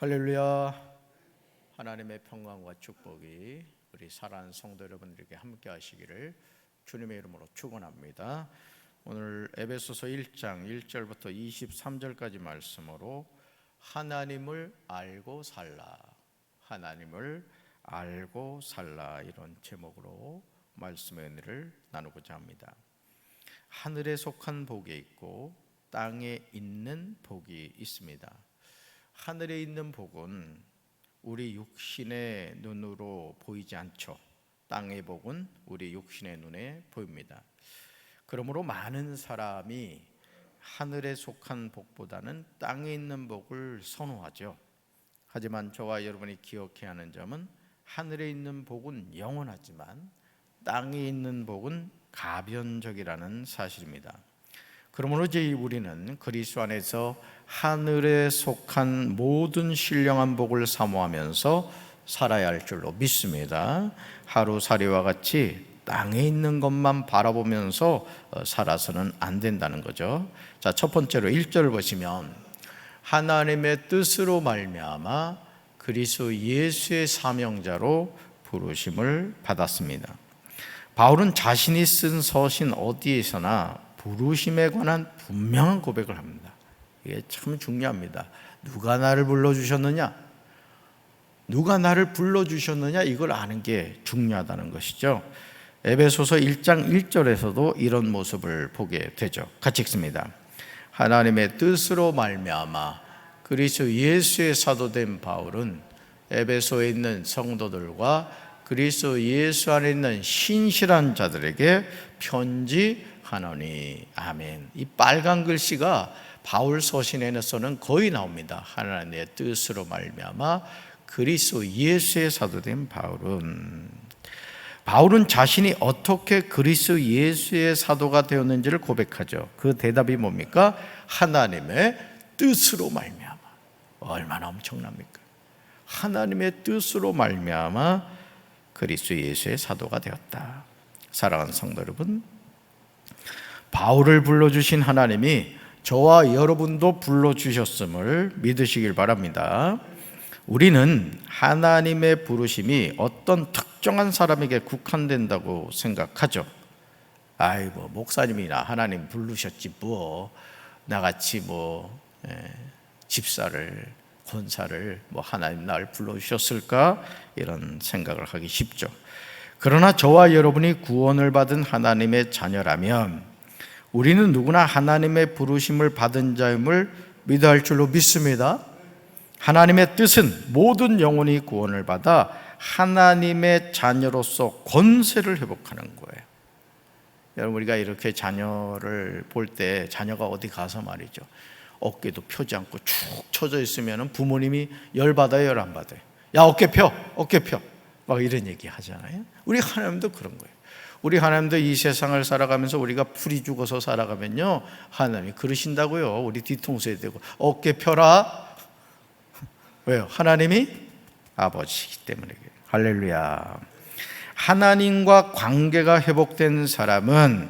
할렐루야. 하나님의 평강과 축복이 우리 사랑하는 성도 여러분들에게 함께 하시기를 주님의 이름으로 축원합니다. 오늘 에베소서 1장 1절부터 23절까지 말씀으로 하나님을 알고 살라. 하나님을 알고 살라 이런 제목으로 말씀의 은혜를 나누고자 합니다. 하늘에 속한 복이 있고 땅에 있는 복이 있습니다. 하늘에 있는 복은 우리 육신의 눈으로 보이지 않죠. 땅의 복은 우리 육신의 눈에 보입니다. 그러므로 많은 사람이 하늘에 속한 복보다는 땅에 있는 복을 선호하죠. 하지만 저와 여러분이 기억해야 하는 점은 하늘에 있는 복은 영원하지만 땅에 있는 복은 가변적이라는 사실입니다. 그러므로 이제 우리는 그리스도 안에서 하늘에 속한 모든 신령한 복을 사모하면서 살아야 할 줄로 믿습니다. 하루살이와 같이 땅에 있는 것만 바라보면서 어, 살아서는 안 된다는 거죠. 자, 첫 번째로 1절을 보시면 하나님의 뜻으로 말미암아 그리스도 예수의 사명자로 부르심을 받았습니다. 바울은 자신이 쓴 서신 어디에서나 부르심에 관한 분명한 고백을 합니다. 이게 참 중요합니다. 누가 나를 불러주셨느냐? 누가 나를 불러주셨느냐? 이걸 아는 게 중요하다는 것이죠. 에베소서 1장 1절에서도 이런 모습을 보게 되죠. 같이 읽습니다. 하나님의 뜻으로 말미암아 그리스도 예수의 사도된 바울은 에베소에 있는 성도들과 그리스도 예수 안에 있는 신실한 자들에게 편지 하노니 아멘. 이 빨간 글씨가 바울 서신에서는 거의 나옵니다. 하나님의 뜻으로 말미암아 그리스도 예수의 사도된 바울은 바울은 자신이 어떻게 그리스도 예수의 사도가 되었는지를 고백하죠. 그 대답이 뭡니까? 하나님의 뜻으로 말미암아. 얼마나 엄청납니까? 하나님의 뜻으로 말미암아 그리스도 예수의 사도가 되었다. 사랑하는 성도 여러분, 바울을 불러주신 하나님이 저와 여러분도 불러주셨음을 믿으시길 바랍니다. 우리는 하나님의 부르심이 어떤 특정한 사람에게 국한된다고 생각하죠. 아이고, 목사님이나 하나님 부르셨지 뭐, 나같이 뭐, 예, 집사를, 권사를 뭐 하나님 날 불러주셨을까? 이런 생각을 하기 쉽죠. 그러나 저와 여러분이 구원을 받은 하나님의 자녀라면 우리는 누구나 하나님의 부르심을 받은 자임을 믿어야 할 줄로 믿습니다. 하나님의 뜻은 모든 영혼이 구원을 받아 하나님의 자녀로서 권세를 회복하는 거예요. 여러분 우리가 이렇게 자녀를 볼 때 자녀가 어디 가서 말이죠. 어깨도 펴지 않고 축 처져 있으면 부모님이 열 받아요, 열 안 받아요. 야 어깨 펴, 어깨 펴. 막 이런 얘기 하잖아요. 우리 하나님도 그런 거예요. 우리 하나님도 이 세상을 살아가면서 우리가 풀이 죽어서 살아가면요. 하나님이 그러신다고요. 우리 뒤통수에 대고 어깨 펴라. 왜요? 하나님이 아버지이기 때문에. 할렐루야. 하나님과 관계가 회복된 사람은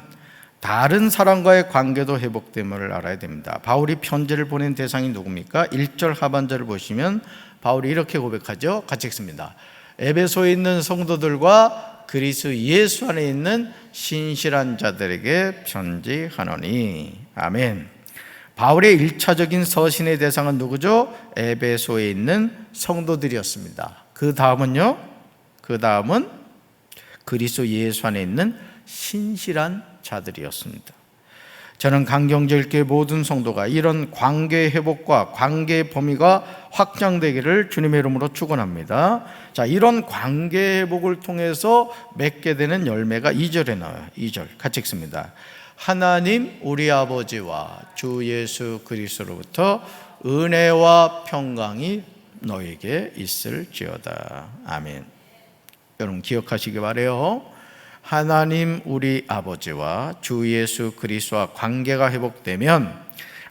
다른 사람과의 관계도 회복됨을 알아야 됩니다. 바울이 편지를 보낸 대상이 누굽니까? 1절 하반절을 보시면 바울이 이렇게 고백하죠. 같이 읽습니다. 에베소에 있는 성도들과 그리스 예수 안에 있는 신실한 자들에게 편지하노니 아멘. 바울의 일차적인 서신의 대상은 누구죠? 에베소에 있는 성도들이었습니다. 그 다음은요? 그 다음은 그리스 예수 안에 있는 신실한 자들이었습니다. 저는 강경절교의 모든 성도가 이런 관계 회복과 관계 범위가 확장되기를 주님의 이름으로 축원합니다. 자, 이런 관계 회복을 통해서 맺게 되는 열매가 2절에 나와요. 2절 같이 읽습니다. 하나님 우리 아버지와 주 예수 그리스도로부터 은혜와 평강이 너에게 있을지어다. 아멘. 여러분 기억하시기 바래요. 하나님 우리 아버지와 주 예수 그리스도와 관계가 회복되면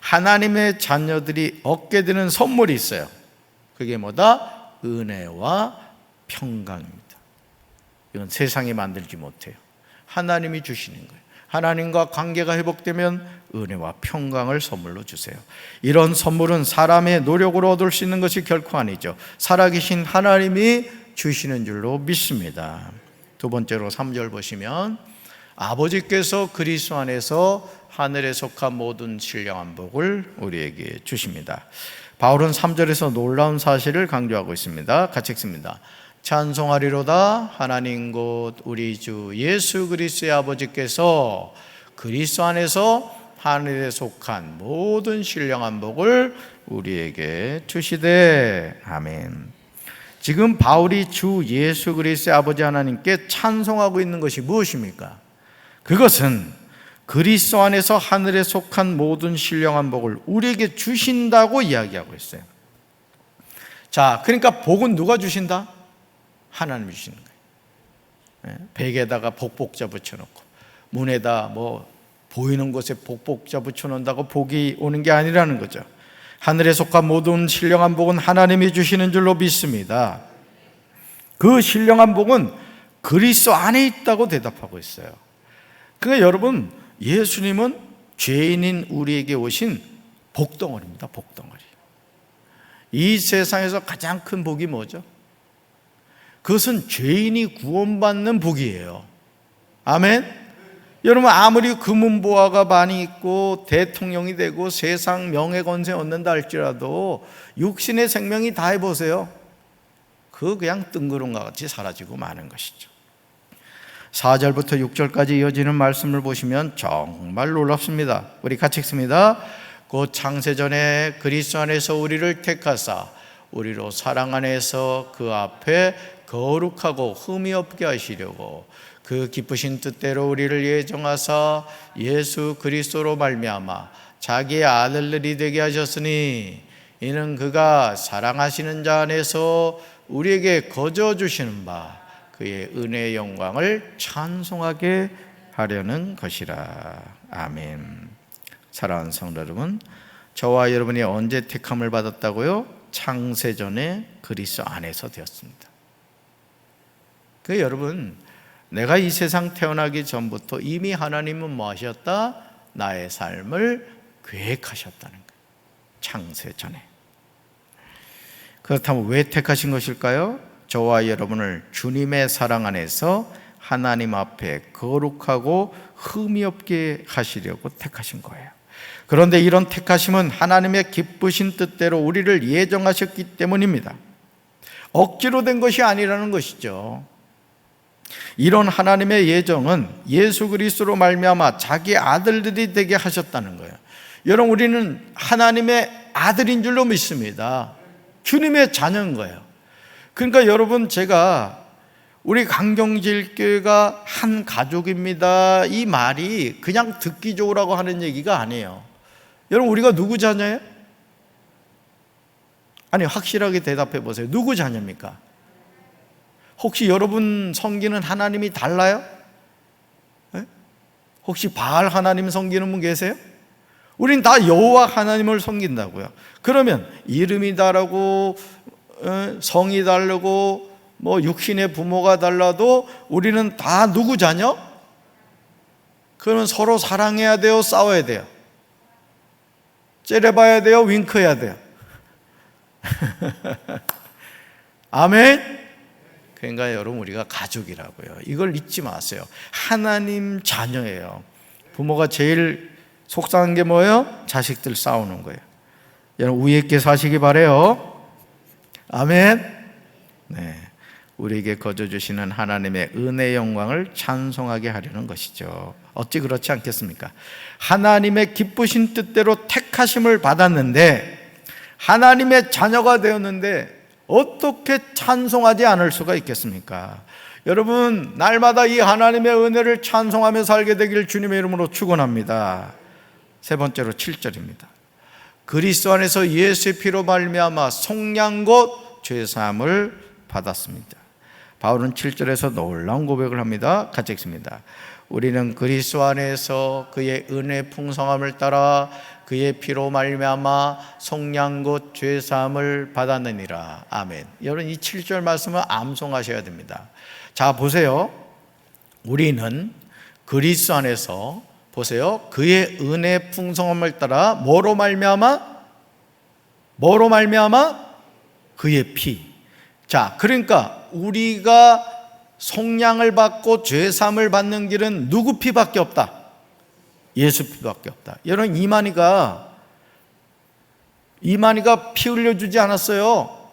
하나님의 자녀들이 얻게 되는 선물이 있어요. 그게 뭐다? 은혜와 평강입니다. 이건 세상이 만들지 못해요. 하나님이 주시는 거예요. 하나님과 관계가 회복되면 은혜와 평강을 선물로 주세요. 이런 선물은 사람의 노력으로 얻을 수 있는 것이 결코 아니죠. 살아계신 하나님이 주시는 줄로 믿습니다. 두 번째로 3절 보시면 아버지께서 그리스도 안에서 하늘에 속한 모든 신령한 복을 우리에게 주십니다. 바울은 3절에서 놀라운 사실을 강조하고 있습니다. 같이 읽습니다. 찬송하리로다 하나님 곧 우리 주 예수 그리스도의 아버지께서 그리스도 안에서 하늘에 속한 모든 신령한 복을 우리에게 주시되 아멘. 지금 바울이 주 예수 그리스도의 아버지 하나님께 찬송하고 있는 것이 무엇입니까? 그것은 그리스도 안에서 하늘에 속한 모든 신령한 복을 우리에게 주신다고 이야기하고 있어요. 자, 그러니까 복은 누가 주신다? 하나님이 주시는 거예요. 예, 벽에다가 복복자 붙여놓고 문에다 뭐 보이는 곳에 복복자 붙여놓는다고 복이 오는 게 아니라는 거죠. 하늘에 속한 모든 신령한 복은 하나님이 주시는 줄로 믿습니다. 그 신령한 복은 그리스도 안에 있다고 대답하고 있어요. 그러니까 여러분 예수님은 죄인인 우리에게 오신 복덩어리입니다. 복덩어리. 이 세상에서 가장 큰 복이 뭐죠? 그것은 죄인이 구원받는 복이에요. 아멘. 여러분 아무리 금은보화가 많이 있고 대통령이 되고 세상 명예 권세 얻는다 할지라도 육신의 생명이 다 해보세요. 그 그냥 뜬구름과 같이 사라지고 마는 것이죠. 4절부터 6절까지 이어지는 말씀을 보시면 정말 놀랍습니다. 우리 같이 읽습니다. 곧 창세전에 그리스도 안에서 우리를 택하사 우리로 사랑 안에서 그 앞에 거룩하고 흠이 없게 하시려고 그 기쁘신 뜻대로 우리를 예정하사 예수 그리스도로 말미암아 자기의 아들들이 되게 하셨으니 이는 그가 사랑하시는 자 안에서 우리에게 거저 주시는 바 그의 은혜의 영광을 찬송하게 하려는 것이라 아멘. 사랑하는 성도 여러분, 저와 여러분이 언제 택함을 받았다고요? 창세전에 그리스도 안에서 되었습니다. 그 여러분 내가 이 세상 태어나기 전부터 이미 하나님은 뭐 하셨다? 나의 삶을 계획하셨다는 거예요. 창세 전에. 그렇다면 왜 택하신 것일까요? 저와 여러분을 주님의 사랑 안에서 하나님 앞에 거룩하고 흠이 없게 하시려고 택하신 거예요. 그런데 이런 택하심은 하나님의 기쁘신 뜻대로 우리를 예정하셨기 때문입니다. 억지로 된 것이 아니라는 것이죠. 이런 하나님의 예정은 예수 그리스도로 말미암아 자기 아들들이 되게 하셨다는 거예요. 여러분 우리는 하나님의 아들인 줄로 믿습니다. 주님의 자녀인 거예요. 그러니까 여러분 제가 우리 강경질 교회가 한 가족입니다. 이 말이 그냥 듣기 좋으라고 하는 얘기가 아니에요. 여러분 우리가 누구 자녀예요? 아니 확실하게 대답해 보세요. 누구 자녀입니까? 혹시 여러분 섬기는 하나님이 달라요? 네? 혹시 바알 하나님 섬기는 분 계세요? 우린 다 여호와 하나님을 섬긴다고요. 그러면 이름이 다르고 어, 성이 다르고 뭐 육신의 부모가 달라도 우리는 다 누구 자녀? 그러면 서로 사랑해야 돼요, 싸워야 돼요. 째려봐야 돼요, 윙크해야 돼요. 아멘. 그러니까 여러분 우리가 가족이라고요. 이걸 잊지 마세요. 하나님 자녀예요. 부모가 제일 속상한 게 뭐예요? 자식들 싸우는 거예요. 여러분 우애 있게 사시기 바래요. 아멘. 네. 우리에게 거저 주시는 하나님의 은혜 영광을 찬송하게 하려는 것이죠. 어찌 그렇지 않겠습니까? 하나님의 기쁘신 뜻대로 택하심을 받았는데 하나님의 자녀가 되었는데 어떻게 찬송하지 않을 수가 있겠습니까? 여러분, 날마다 이 하나님의 은혜를 찬송하며 살게 되길 주님의 이름으로 축원합니다. 세 번째로 7절입니다. 그리스도 안에서 예수의 피로 말미암아 속량곧 죄 사함을 받았습니다. 바울은 7절에서 놀라운 고백을 합니다. 같이 읽습니다. 우리는 그리스도 안에서 그의 은혜 풍성함을 따라 그의 피로 말미암아 속량곧 죄 사함을 받았느니라. 아멘. 여러분 이 7절 말씀을 암송하셔야 됩니다. 자, 보세요. 우리는 그리스도 안에서 보세요. 그의 은혜 풍성함을 따라 뭐로 말미암아 뭐로 말미암아 그의 피. 자, 그러니까 우리가 속량을 받고 죄 사함을 받는 길은 누구 피밖에 없다. 예수 피밖에 없다. 여러분 이만희가 이만희가 피 흘려주지 않았어요.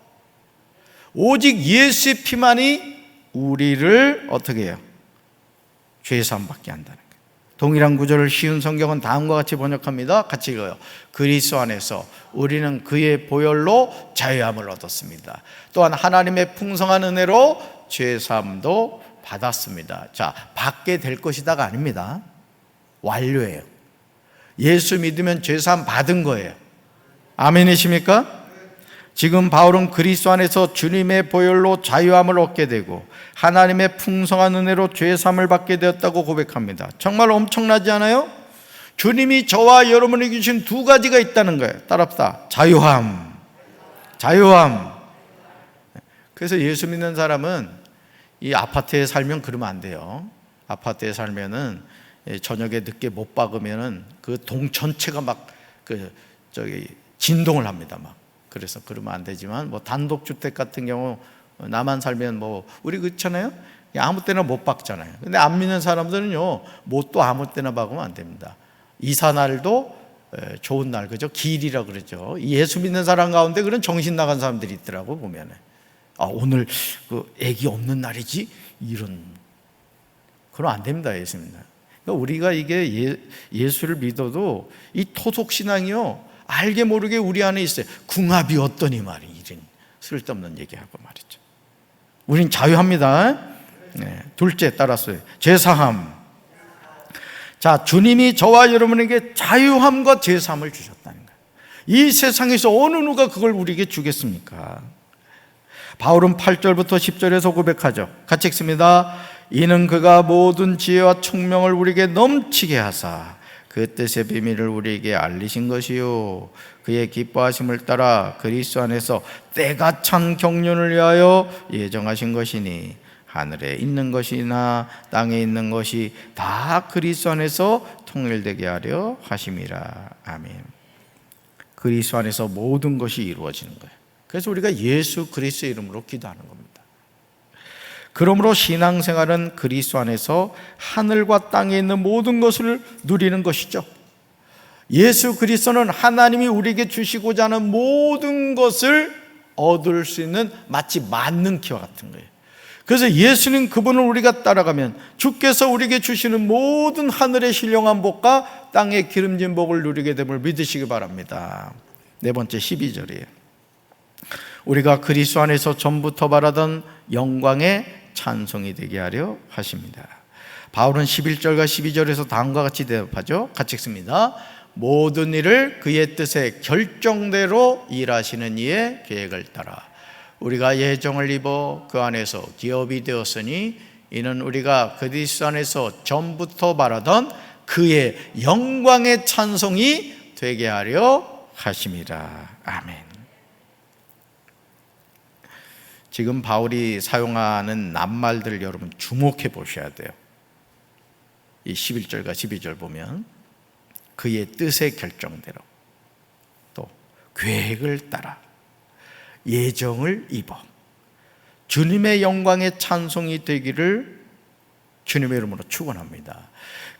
오직 예수의 피만이 우리를 어떻게 해요? 죄 사함 받게 한다는. 동일한 구절을 쉬운 성경은 다음과 같이 번역합니다. 같이 읽어요. 그리스도 안에서 우리는 그의 보혈로 자유함을 얻었습니다. 또한 하나님의 풍성한 은혜로 죄 사함도 받았습니다. 자, 받게 될 것이다가 아닙니다. 완료예요. 예수 믿으면 죄 사함 받은 거예요. 아멘이십니까? 지금 바울은 그리스도 안에서 주님의 보혈로 자유함을 얻게 되고 하나님의 풍성한 은혜로 죄 사함을 받게 되었다고 고백합니다. 정말 엄청나지 않아요? 주님이 저와 여러분에게 주신 두 가지가 있다는 거예요. 따라합시다. 자유함. 자유함. 그래서 예수 믿는 사람은 이 아파트에 살면 그러면 안 돼요. 아파트에 살면은 저녁에 늦게 못 박으면은 그 동 전체가 막 그 저기 진동을 합니다. 막. 그래서 그러면 안 되지만 뭐 단독 주택 같은 경우 나만 살면 뭐 우리 그렇잖아요. 아무 때나 못 박잖아요. 근데 안 믿는 사람들은요 못도 아무 때나 박으면 안 됩니다. 이사 날도 좋은 날 그죠? 기일이라 그러죠. 예수 믿는 사람 가운데 그런 정신 나간 사람들이 있더라고 보면은 아 오늘 그 애기 없는 날이지 이런 그럼 안 됩니다 예수입니다. 그러니까 우리가 이게 예, 예수를 믿어도 이 토속 신앙이요 알게 모르게 우리 안에 있어요. 궁합이 어떠니 말이 이런 쓸데없는 얘기하고 말이죠. 우린 자유합니다. 네, 둘째 따랐어요. 제사함. 자, 주님이 저와 여러분에게 자유함과 제사함을 주셨다는 거예요. 이 세상에서 어느 누가 그걸 우리에게 주겠습니까? 바울은 8절부터 10절에서 고백하죠. 같이 읽습니다. 이는 그가 모든 지혜와 총명을 우리에게 넘치게 하사 그 뜻의 비밀을 우리에게 알리신 것이요 그의 기뻐하심을 따라 그리스도 안에서 때가 찬 경륜을 위하여 예정하신 것이니 하늘에 있는 것이나 땅에 있는 것이 다 그리스도 안에서 통일되게 하려 하심이라 아멘. 그리스도 안에서 모든 것이 이루어지는 거예요. 그래서 우리가 예수 그리스도 이름으로 기도하는 겁니다. 그러므로 신앙생활은 그리스도 안에서 하늘과 땅에 있는 모든 것을 누리는 것이죠. 예수 그리스도는 하나님이 우리에게 주시고자 하는 모든 것을 얻을 수 있는 마치 맞는 키와 같은 거예요. 그래서 예수님 그분을 우리가 따라가면 주께서 우리에게 주시는 모든 하늘의 신령한 복과 땅의 기름진 복을 누리게 됨을 믿으시기 바랍니다. 네 번째 12절이에요. 우리가 그리스도 안에서 전부터 바라던 영광의 찬송이 되게 하려 하십니다. 바울은 11절과 12절에서 다음과 같이 대답하죠. 같이 읽습니다. 모든 일을 그의 뜻에 결정대로 일하시는 이의 계획을 따라 우리가 예정을 입어 그 안에서 기업이 되었으니 이는 우리가 그리스도 안에서 전부터 바라던 그의 영광의 찬송이 되게 하려 하심이라. 아멘. 지금 바울이 사용하는 낱말들을 여러분 주목해 보셔야 돼요. 이 11절과 12절 보면 그의 뜻의 결정대로 또 계획을 따라 예정을 입어 주님의 영광의 찬송이 되기를 주님의 이름으로 축원합니다.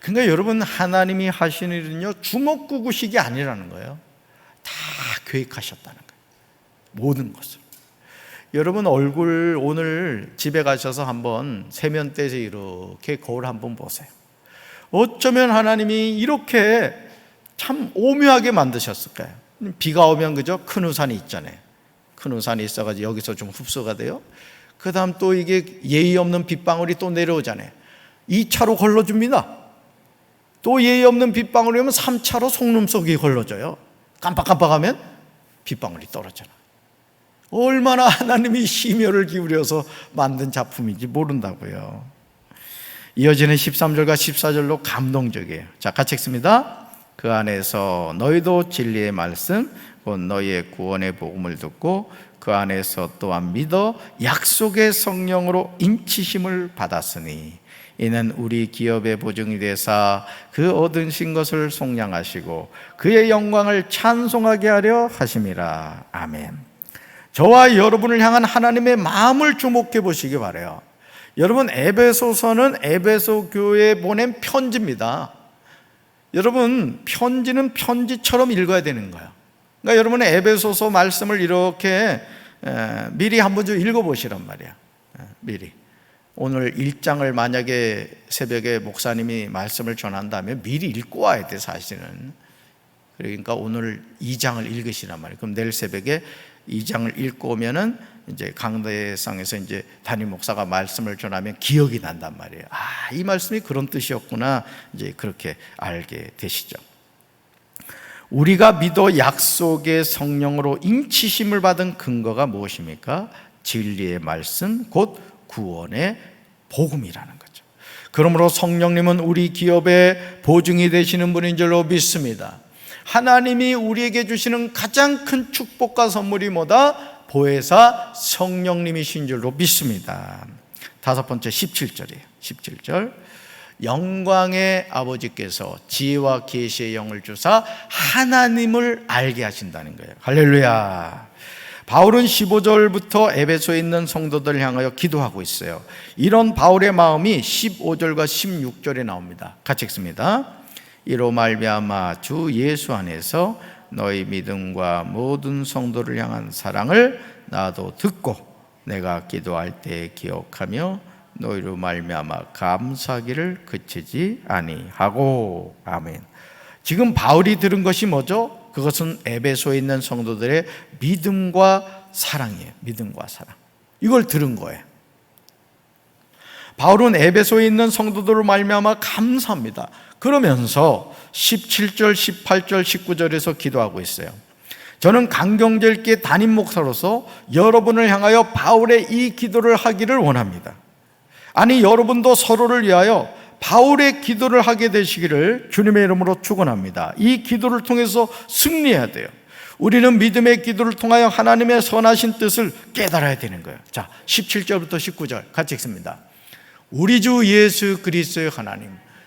그러니까 여러분 하나님이 하시는 일은요 주먹구구식이 아니라는 거예요. 다 계획하셨다는 거예요. 모든 것을. 여러분 얼굴 오늘 집에 가셔서 한번 세면대에서 이렇게 거울 한번 보세요. 어쩌면 하나님이 이렇게 참 오묘하게 만드셨을까요? 비가 오면 그죠? 큰 우산이 있잖아요. 큰 우산이 있어가지고 여기서 좀 흡수가 돼요. 그 다음 또 이게 예의 없는 빗방울이 또 내려오잖아요. 2차로 걸러줍니다. 또 예의 없는 빗방울이 오면 3차로 속눈 속이 걸러져요. 깜빡깜빡하면 빗방울이 떨어져요. 얼마나 하나님이 심혈을 기울여서 만든 작품인지 모른다고요. 이어지는 13절과 14절로 감동적이에요. 자, 같이 읽습니다. 그 안에서 너희도 진리의 말씀, 곧 너희의 구원의 복음을 듣고 그 안에서 또한 믿어 약속의 성령으로 인치심을 받았으니 이는 우리 기업의 보증이 되사 그 얻으신 것을 속량하시고 그의 영광을 찬송하게 하려 하심이라 아멘. 저와 여러분을 향한 하나님의 마음을 주목해 보시기 바래요. 여러분 에베소서는 에베소 교회에 보낸 편지입니다. 여러분 편지는 편지처럼 읽어야 되는 거예요. 그러니까 여러분의 에베소서 말씀을 이렇게 에, 미리 한번 좀 읽어보시란 말이야. 에, 미리. 오늘 1장을 만약에 새벽에 목사님이 말씀을 전한다면 미리 읽고 와야 돼, 사실은. 그러니까 오늘 2장을 읽으시란 말이에요. 그럼 내일 새벽에 2장을 읽고 오면은 이제 강대상에서 이제 담임 목사가 말씀을 전하면 기억이 난단 말이에요. 아, 이 말씀이 그런 뜻이었구나. 이제 그렇게 알게 되시죠. 우리가 믿어 약속의 성령으로 인치심을 받은 근거가 무엇입니까? 진리의 말씀, 곧 구원의 복음이라는 거죠. 그러므로 성령님은 우리 기업의 보증이 되시는 분인 줄로 믿습니다. 하나님이 우리에게 주시는 가장 큰 축복과 선물이 뭐다? 보혜사 성령님이신 줄로 믿습니다. 다섯 번째 17절이에요. 17절. 영광의 아버지께서 지혜와 계시의 영을 주사 하나님을 알게 하신다는 거예요. 할렐루야. 바울은 15절부터 에베소에 있는 성도들을 향하여 기도하고 있어요. 이런 바울의 마음이 15절과 16절에 나옵니다. 같이 읽습니다. 이로 말미암아 주 예수 안에서 너희 믿음과 모든 성도를 향한 사랑을 나도 듣고 내가 기도할 때 기억하며 너희로 말미암아 감사하기를 그치지 아니하고 아멘. 지금 바울이 들은 것이 뭐죠? 그것은 에베소에 있는 성도들의 믿음과 사랑이에요. 믿음과 사랑. 이걸 들은 거예요. 바울은 에베소에 있는 성도들을 말미암아 감사합니다. 그러면서 17절, 18절, 19절에서 기도하고 있어요. 저는 강경절께 담임 목사로서 여러분을 향하여 바울의 이 기도를 하기를 원합니다. 아니 여러분도 서로를 위하여 바울의 기도를 하게 되시기를 주님의 이름으로 축원합니다. 이 기도를 통해서 승리해야 돼요. 우리는 믿음의 기도를 통하여 하나님의 선하신 뜻을 깨달아야 되는 거예요. 자, 17절부터 19절 같이 읽습니다. 우리 주 예수 그리스도의 하나님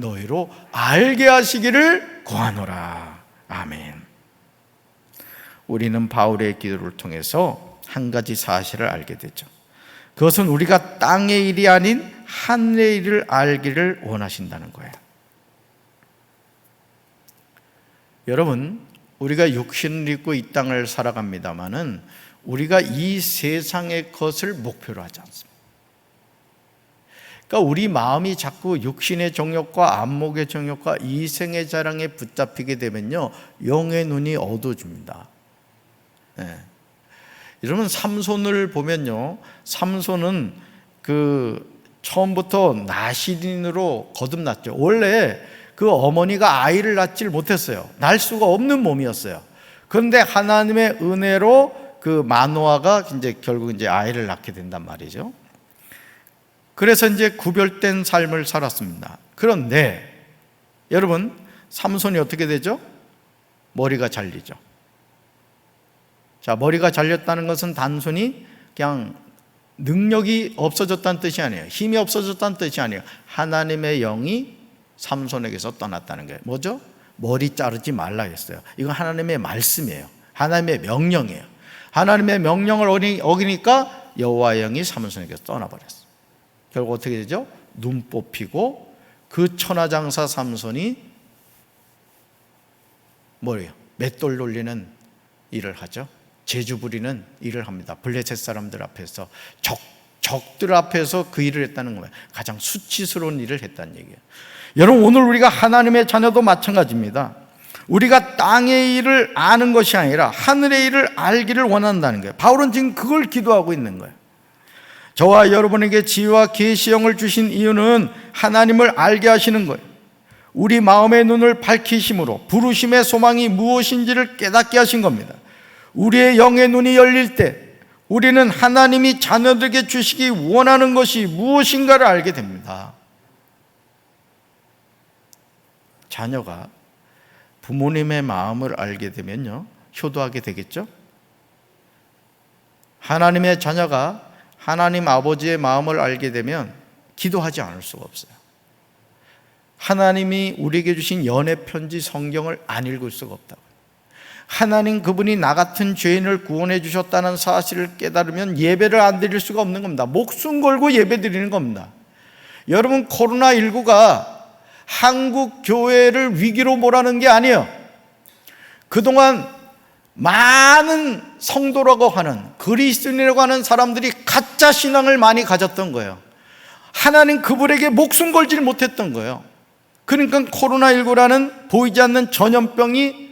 너희로 알게 하시기를 구하노라. 아멘. 우리는 바울의 기도를 통해서 한 가지 사실을 알게 되죠. 그것은 우리가 땅의 일이 아닌 하늘의 일을 알기를 원하신다는 거예요. 여러분, 우리가 육신을 입고 이 땅을 살아갑니다마는 우리가 이 세상의 것을 목표로 하지 않습니다. 그러니까 우리 마음이 자꾸 육신의 정욕과 안목의 정욕과 이생의 자랑에 붙잡히게 되면요, 영의 눈이 어두워집니다. 네. 여러분 삼손을 보면요, 삼손은 그 처음부터 나시린으로 거듭났죠. 원래 그 어머니가 아이를 낳질 못했어요. 날 수가 없는 몸이었어요. 그런데 하나님의 은혜로 그 마노아가 이제 결국 이제 아이를 낳게 된단 말이죠. 그래서 이제 구별된 삶을 살았습니다. 그런데 여러분 삼손이 어떻게 되죠? 머리가 잘리죠. 자, 머리가 잘렸다는 것은 단순히 그냥 능력이 없어졌다는 뜻이 아니에요. 힘이 없어졌다는 뜻이 아니에요. 하나님의 영이 삼손에게서 떠났다는 거예요. 뭐죠? 머리 자르지 말라 했어요. 이건 하나님의 말씀이에요. 하나님의 명령이에요. 하나님의 명령을 어기니까 여호와 영이 삼손에게서 떠나버렸어요. 결국 어떻게 되죠? 눈 뽑히고 그 천하장사 삼손이 뭐예요? 맷돌 돌리는 일을 하죠. 제주 부리는 일을 합니다. 블레셋 사람들 앞에서 적 적들 앞에서 그 일을 했다는 거예요. 가장 수치스러운 일을 했다는 얘기예요. 여러분 오늘 우리가 하나님의 자녀도 마찬가지입니다. 우리가 땅의 일을 아는 것이 아니라 하늘의 일을 알기를 원한다는 거예요. 바울은 지금 그걸 기도하고 있는 거예요. 저와 여러분에게 지혜와 계시형을 주신 이유는 하나님을 알게 하시는 거예요. 우리 마음의 눈을 밝히심으로 부르심의 소망이 무엇인지를 깨닫게 하신 겁니다. 우리의 영의 눈이 열릴 때 우리는 하나님이 자녀들에게 주시기 원하는 것이 무엇인가를 알게 됩니다. 자녀가 부모님의 마음을 알게 되면요, 효도하게 되겠죠? 하나님의 자녀가 하나님 아버지의 마음을 알게 되면 기도하지 않을 수가 없어요. 하나님이 우리에게 주신 연애 편지 성경을 안 읽을 수가 없다고. 하나님 그분이 나 같은 죄인을 구원해 주셨다는 사실을 깨달으면 예배를 안 드릴 수가 없는 겁니다. 목숨 걸고 예배 드리는 겁니다. 여러분 코로나19가 한국 교회를 위기로 몰아는 게 아니에요. 그동안 많은 성도라고 하는 그리스도인이라고 하는 사람들이 가짜 신앙을 많이 가졌던 거예요. 하나님 그분에게 목숨 걸지를 못했던 거예요. 그러니까 코로나19라는 보이지 않는 전염병이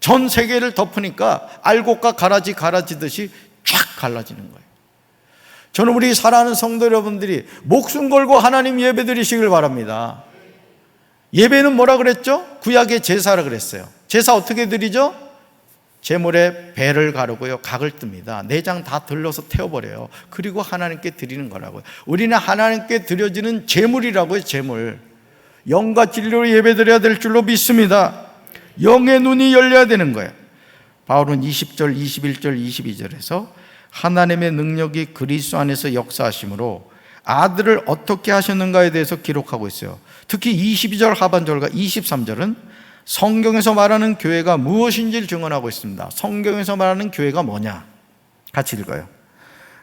전 세계를 덮으니까 알곡과 가라지 가라지듯이 쫙 갈라지는 거예요. 저는 우리 사랑하는 성도 여러분들이 목숨 걸고 하나님 예배 드리시길 바랍니다. 예배는 뭐라 그랬죠? 구약의 제사라 그랬어요. 제사 어떻게 드리죠? 제물에 배를 가르고요. 각을 뜹니다. 내장 다 들러서 태워버려요. 그리고 하나님께 드리는 거라고요. 우리는 하나님께 드려지는 제물이라고요. 제물. 영과 진리로 예배 드려야 될 줄로 믿습니다. 영의 눈이 열려야 되는 거예요. 바울은 20절, 21절, 22절에서 하나님의 능력이 그리스도 안에서 역사하심으로 아들을 어떻게 하셨는가에 대해서 기록하고 있어요. 특히 22절 하반절과 23절은 성경에서 말하는 교회가 무엇인지를 증언하고 있습니다. 성경에서 말하는 교회가 뭐냐? 같이 읽어요.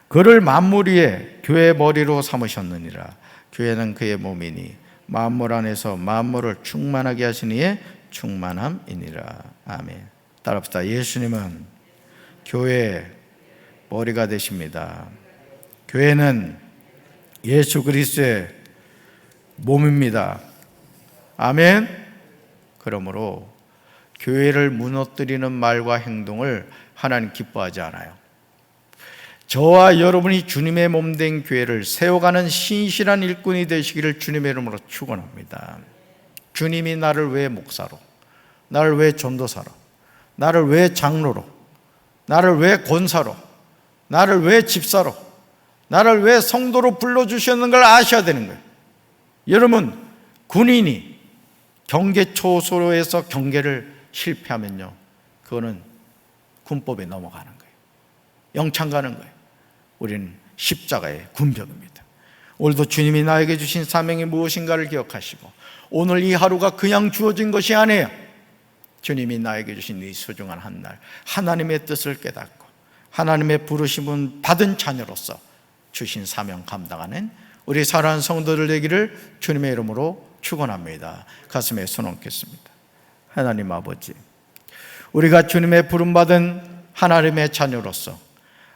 그를 만물 위에 교회 머리로 삼으셨느니라. 교회는 그의 몸이니 만물 안에서 만물을 충만하게 이의 충만함이니라. 아멘. 따라합시다. 예수님은 교회의 머리가 되십니다. 교회는 예수 그리스도의 몸입니다. 아멘. 그러므로 교회를 무너뜨리는 말과 행동을 하나님 기뻐하지 않아요. 저와 여러분이 주님의 몸 된 교회를 세워가는 신실한 일꾼이 되시기를 주님의 이름으로 축원합니다. 주님이 나를 왜 목사로, 나를 왜 전도사로, 나를 왜 장로로, 나를 왜 권사로, 나를 왜 집사로, 나를 왜 성도로 불러 주셨는 걸 아셔야 되는 거예요. 여러분, 군인이 경계 초소로에서 경계를 실패하면요. 그거는 군법에 넘어가는 거예요. 영창 가는 거예요. 우리는 십자가의 군병입니다. 오늘도 주님이 나에게 주신 사명이 무엇인가를 기억하시고 오늘 이 하루가 그냥 주어진 것이 아니에요. 주님이 나에게 주신 이 소중한 한 날, 하나님의 뜻을 깨닫고 하나님의 부르심은 받은 자녀로서 주신 사명 감당하는 우리 사랑하는 성도들 되기를 주님의 이름으로 축원합니다. 가슴에 손 얹겠습니다. 하나님 아버지, 우리가 주님의 부름받은 하나님의 자녀로서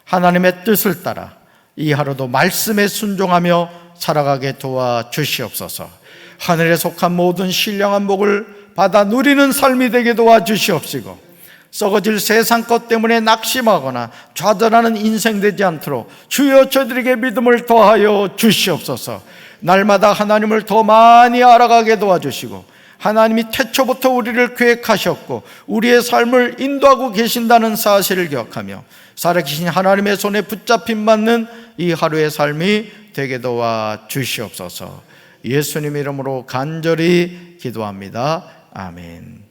하나님의 뜻을 따라 이 하루도 말씀에 순종하며 살아가게 도와 주시옵소서. 하늘에 속한 모든 신령한 복을 받아 누리는 삶이 되게 도와 주시옵시고 썩어질 세상 것 때문에 낙심하거나 좌절하는 인생 되지 않도록 주여 저들에게 믿음을 더하여 주시옵소서. 날마다 하나님을 더 많이 알아가게 도와주시고 하나님이 태초부터 우리를 계획하셨고 우리의 삶을 인도하고 계신다는 사실을 기억하며 살아계신 하나님의 손에 붙잡힌 맞는 이 하루의 삶이 되게 도와 주시옵소서. 예수님 이름으로 간절히 기도합니다. 아멘.